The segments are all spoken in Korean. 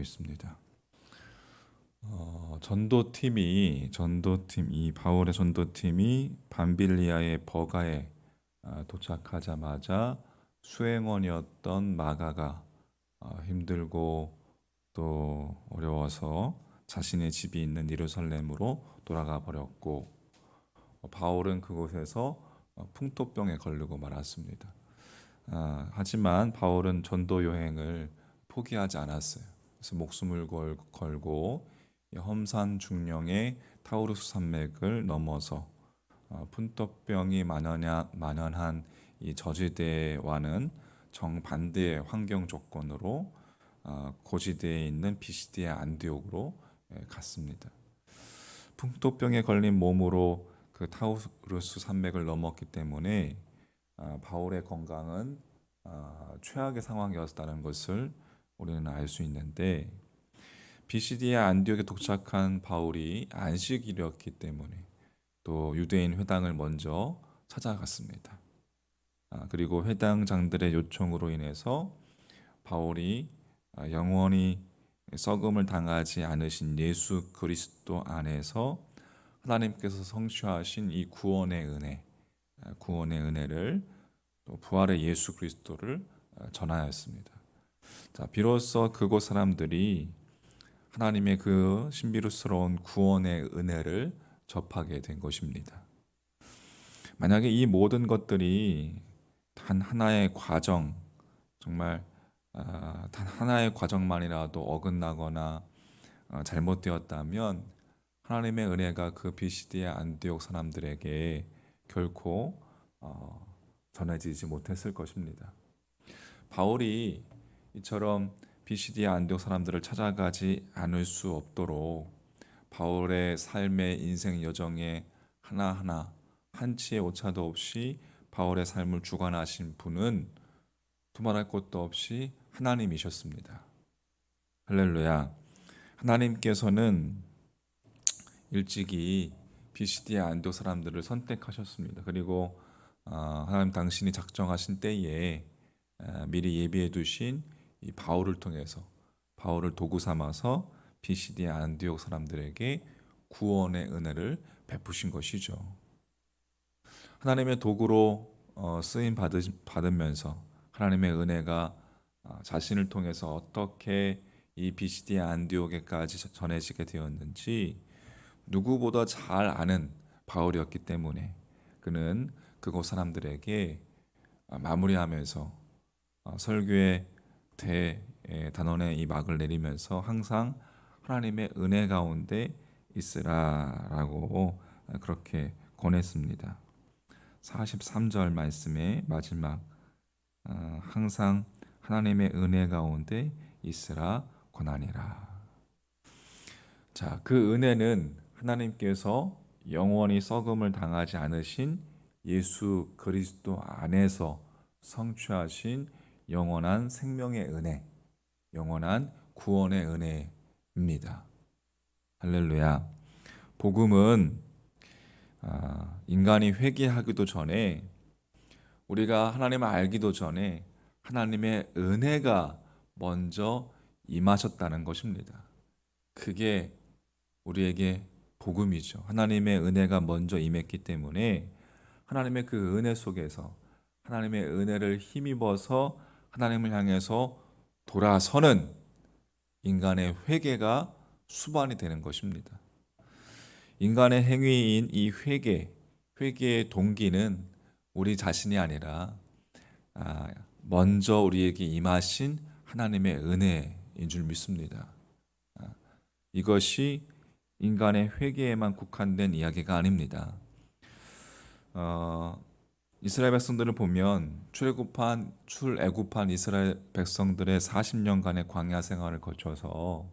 있습니다. 어, 전도팀이 전도팀 이 바울의 전도팀이 밤빌리아의 버가에 아, 도착하자마자 수행원이었던 마가가 아, 힘들고 또 어려워서 자신의 집이 있는 예루살렘으로 돌아가 버렸고 어, 바울은 그곳에서 어, 풍토병에 걸리고 말았습니다. 아, 하지만 바울은 전도 여행을 포기하지 않았어요. 그래서 목숨을 걸, 걸고 이 험산 중령의 타우루스 산맥을 넘어서 어, 푼토병이 만연하, 만연한 이 저지대와는 정반대의 환경 조건으로 어, 고지대에 있는 비시디아 안디옥으로 예, 갔습니다. 풍토병에 걸린 몸으로 그 타우루스 산맥을 넘었기 때문에 아, 바울의 건강은 아, 최악의 상황이었다는 것을 우리는 알 수 있는데 비시디아 안디옥에 도착한 바울이 안식일이었기 때문에 또 유대인 회당을 먼저 찾아갔습니다. 아, 그리고 회당장들의 요청으로 인해서 바울이 아, 영원히 썩음을 당하지 않으신 예수 그리스도 안에서 하나님께서 성취하신 이 구원의 은혜, 아, 구원의 은혜를 또 부활의 예수 그리스도를 아, 전하였습니다. 자, 비로소 그곳 사람들이 하나님의 그 신비로스러운 구원의 은혜를 접하게 된 것입니다. 만약에 이 모든 것들이 단 하나의 과정, 정말 아, 단 하나의 과정만이라도 어긋나거나 어, 잘못되었다면 하나님의 은혜가 그 비시디의 안디옥 사람들에게 결코 어, 전해지지 못했을 것입니다. 바울이 이처럼 비시디의 안디옥 사람들을 찾아가지 않을 수 없도록 바울의 삶의 인생 여정에 하나하나 한치의 오차도 없이 바울의 삶을 주관하신 분은 두말할 것도 없이 하나님이셨습니다. 할렐루야. 하나님께서는 일찍이 비시디아 안도 사람들을 선택하셨습니다. 그리고 어, 하나님 당신이 작정하신 때에 어, 미리 예비해 두신 이 바울을 통해서 바울을 도구 삼아서 비시디아 안디옥 사람들에게 구원의 은혜를 베푸신 것이죠. 하나님의 도구로 어, 쓰임 받으면서 하나님의 은혜가 어, 자신을 통해서 어떻게 이 비시디아 안디옥에까지 전해지게 되었는지 누구보다 잘 아는 바울이었기 때문에 그는 그곳 사람들에게 어, 마무리하면서 설교의 대단원의 이 막을 내리면서 항상 하나님의 은혜 가운데 있으라라고 그렇게 권했습니다. 43절 말씀의 마지막 어, 항상 하나님의 은혜 가운데 있으라 권하니라. 자, 그 은혜는 하나님께서 영원히 썩음을 당하지 않으신 예수 그리스도 안에서 성취하신 영원한 생명의 은혜, 영원한 구원의 은혜입니다. 할렐루야. 복음은 아, 인간이 회개하기도 전에 우리가 하나님을 알기도 전에 하나님의 은혜가 먼저 임하셨다는 것입니다. 그게 우리에게 복음이죠. 하나님의 은혜가 먼저 임했기 때문에 하나님의 그 은혜 속에서 하나님의 은혜를 힘입어서 하나님을 향해서 돌아서는 인간의 회개가 수반이 되는 것입니다. 인간의 행위인 이 회개, 회개의 동기는 우리 자신이 아니라 아, 먼저 우리에게 임하신 하나님의 은혜인 줄 믿습니다. 아, 이것이 인간의 회개에만 국한된 이야기가 아닙니다. 어, 이스라엘 백성들을 보면 출애굽한 출애굽한 이스라엘 백성들의 40년간의 광야 생활을 거쳐서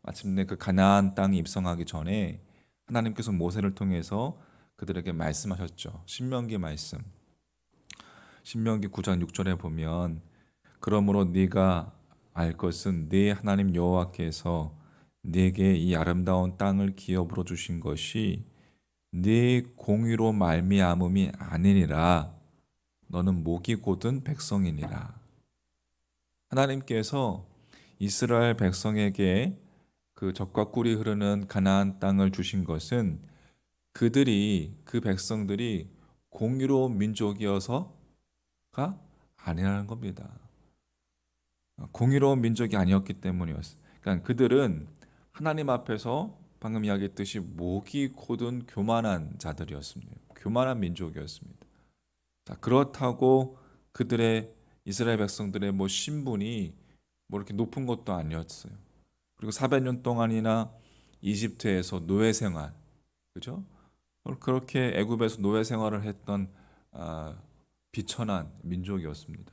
마침내 그 가나안 땅에 입성하기 전에 하나님께서 모세를 통해서 그들에게 말씀하셨죠. 신명기 말씀. 신명기 9장 6절에 보면 그러므로 네가 알 것은 네 하나님 여호와께서 네게 이 아름다운 땅을 기업으로 주신 것이 네 공의로 말미암음이 아니니라 너는 목이 곧은 백성이니라 하나님께서 이스라엘 백성에게 그 적과 꿀이 흐르는 가나안 땅을 주신 것은 그들이 그 백성들이 공유로운 민족이어서가 아니라는 겁니다. 공유로운 민족이 아니었기 때문이었어요. 그러니까 그들은 하나님 앞에서 방금 이야기했듯이 목이 곧은 교만한 자들이었습니다. 교만한 민족이었습니다. 자, 그렇다고 그들의 이스라엘 백성들의 뭐 신분이 뭐 이렇게 높은 것도 아니었어요. 그리고 400년 동안이나 이집트에서 노예 생활, 그죠? 그렇게 애굽에서 노예 생활을 했던 아, 비천한 민족이었습니다.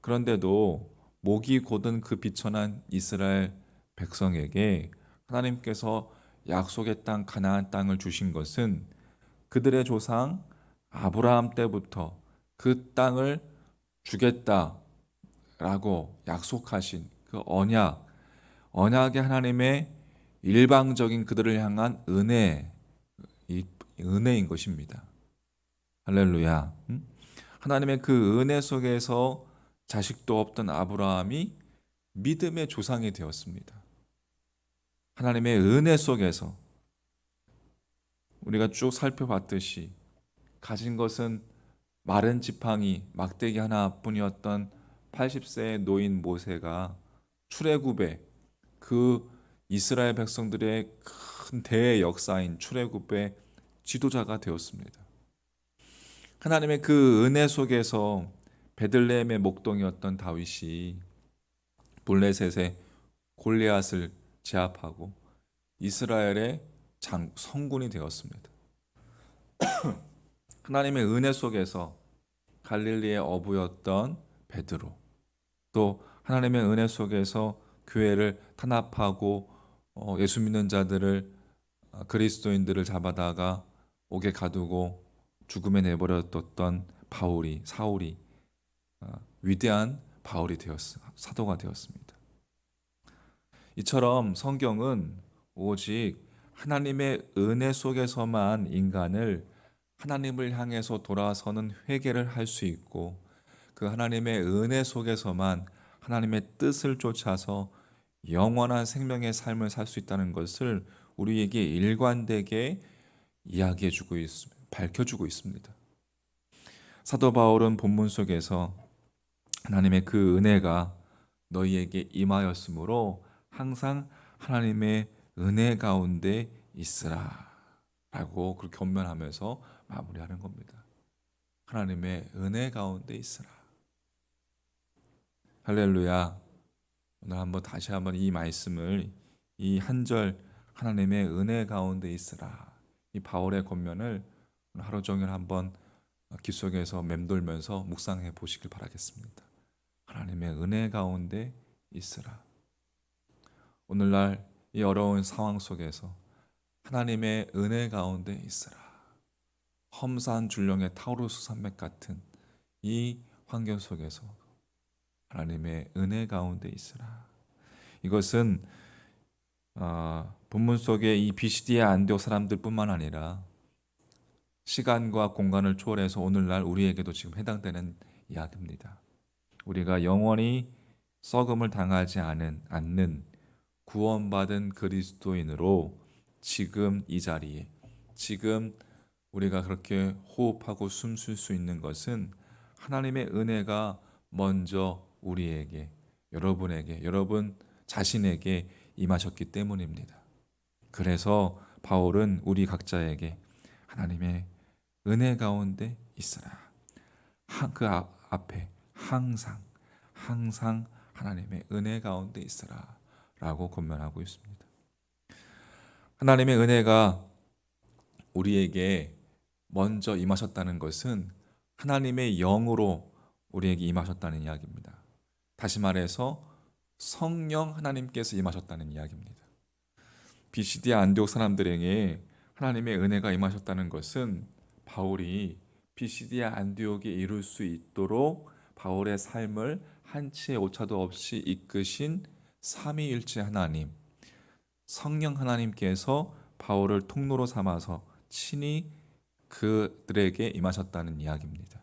그런데도 목이 곧은 그 비천한 이스라엘 백성에게 하나님께서 약속의 땅 가나안 땅을 주신 것은 그들의 조상 아브라함 때부터 그 땅을 주겠다라고 약속하신 그 언약, 언약의 하나님의 일방적인 그들을 향한 은혜, 이 은혜인 것입니다. 할렐루야. 음? 하나님의 그 은혜 속에서 자식도 없던 아브라함이 믿음의 조상이 되었습니다. 하나님의 은혜 속에서 우리가 쭉 살펴봤듯이 가진 것은 마른 지팡이, 막대기 하나뿐이었던 80세의 노인 모세가 출애굽의 그 이스라엘 백성들의 큰 대의 역사인 출애굽의 지도자가 되었습니다. 하나님의 그 은혜 속에서 베들레헴의 목동이었던 다윗이 블레셋의 골리앗을 제압하고 이스라엘의 장 성군이 되었습니다. 하나님의 은혜 속에서 갈릴리의 어부였던 베드로 또 하나님의 은혜 속에서 교회를 탄압하고 어, 예수 믿는 자들을 어, 그리스도인들을 잡아다가 옥에 가두고 죽음에 내버려뒀던 바울이 사울이 어, 위대한 바울이 되었 사도가 되었습니다. 이처럼 성경은 오직 하나님의 은혜 속에서만 인간을 하나님을 향해서 돌아서는 회개를 할 수 있고 그 하나님의 은혜 속에서만 하나님의 뜻을 쫓아서 영원한 생명의 삶을 살 수 있다는 것을 우리에게 일관되게 이야기해 주고 있습니다. 밝혀 주고 있습니다. 사도 바울은 본문 속에서 하나님의 그 은혜가 너희에게 임하였으므로 항상 하나님의 은혜 가운데 있으라 라고 그렇게 견면하면서 마무리하는 겁니다. 하나님의 은혜 가운데 있으라. 할렐루야. 오늘 한번 다시 한번 이 말씀을 이 한 절 하나님의 은혜 가운데 있으라. 이 바울의 권면을 하루 종일 한번 귀 속에서 맴돌면서 묵상해 보시길 바라겠습니다. 하나님의 은혜 가운데 있으라. 오늘날 이 어려운 상황 속에서 하나님의 은혜 가운데 있으라. 험산 줄령의 타우루스 산맥 같은 이 환경 속에서 하나님의 은혜 가운데 있으라. 이것은 어, 본문 속에 이 비시디아 안디옥 사람들뿐만 아니라 시간과 공간을 초월해서 오늘날 우리에게도 지금 해당되는 이야기입니다. 우리가 영원히 썩음을 당하지 않은 않는 구원받은 그리스도인으로 지금 이 자리에 지금 우리가 그렇게 호흡하고 숨 쉴 수 있는 것은 하나님의 은혜가 먼저 우리에게 여러분에게 여러분 자신에게 임하셨기 때문입니다. 그래서 바울은 우리 각자에게 하나님의 은혜 가운데 있으라. 그 앞에 항상 항상 하나님의 은혜 가운데 있으라 라고 권면하고 있습니다. 하나님의 은혜가 우리에게 먼저 임하셨다는 것은 하나님의 영으로 우리에게 임하셨다는 이야기입니다. 다시 말해서 성령 하나님께서 임하셨다는 이야기입니다. 비시디 안디옥 사람들에게 하나님의 은혜가 임하셨다는 것은 바울이 비시디아 안디옥에 이룰 수 있도록 바울의 삶을 한치의 오차도 없이 이끄신 삼위일체 하나님, 성령 하나님께서 바울을 통로로 삼아서 친히 그들에게 임하셨다는 이야기입니다.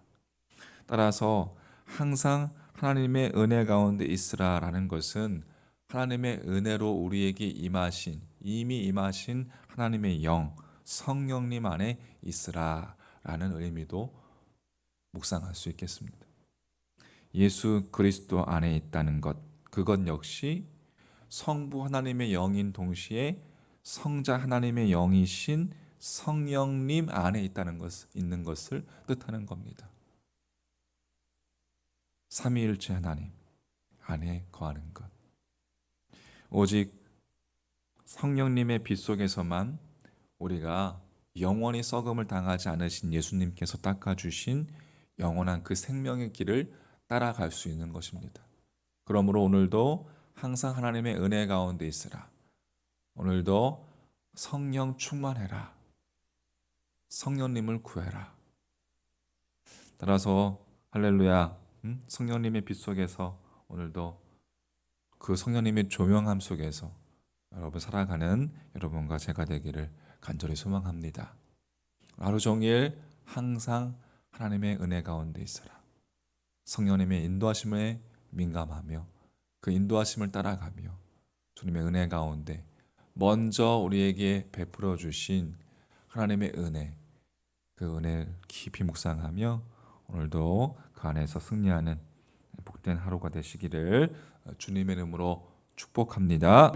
따라서 항상 하나님의 은혜 가운데 있으라라는 것은 하나님의 은혜로 우리에게 임하신 이미 임하신 하나님의 영 성령님 안에 있으라라는 의미도 묵상할 수 있겠습니다. 예수 그리스도 안에 있다는 것 그것 역시 성부 하나님의 영인 동시에 성자 하나님의 영이신 성령님 안에 있다는 것 있는 것을 뜻하는 겁니다. 삼위일체 하나님 안에 거하는 것. 오직 성령님의 빛 속에서만 우리가 영원히 썩음을 당하지 않으신 예수님께서 닦아주신 영원한 그 생명의 길을 따라갈 수 있는 것입니다. 그러므로 오늘도 항상 하나님의 은혜 가운데 있으라. 오늘도 성령 충만해라. 성령님을 구해라. 따라서 할렐루야. 음? 성령님의 빛 속에서 오늘도 그 성령님의 조명함 속에서 여러분 살아가는 여러분과 제가 되기를 간절히 소망합니다. 하루 종일 항상 하나님의 은혜 가운데 있어라. 성령님의 인도하심에 민감하며 그 인도하심을 따라가며 주님의 은혜 가운데 먼저 우리에게 베풀어 주신 하나님의 은혜 그 은혜를 깊이 묵상하며 오늘도 그 안에서 승리하는 복된 하루가 되시기를 주님의 이름으로 축복합니다.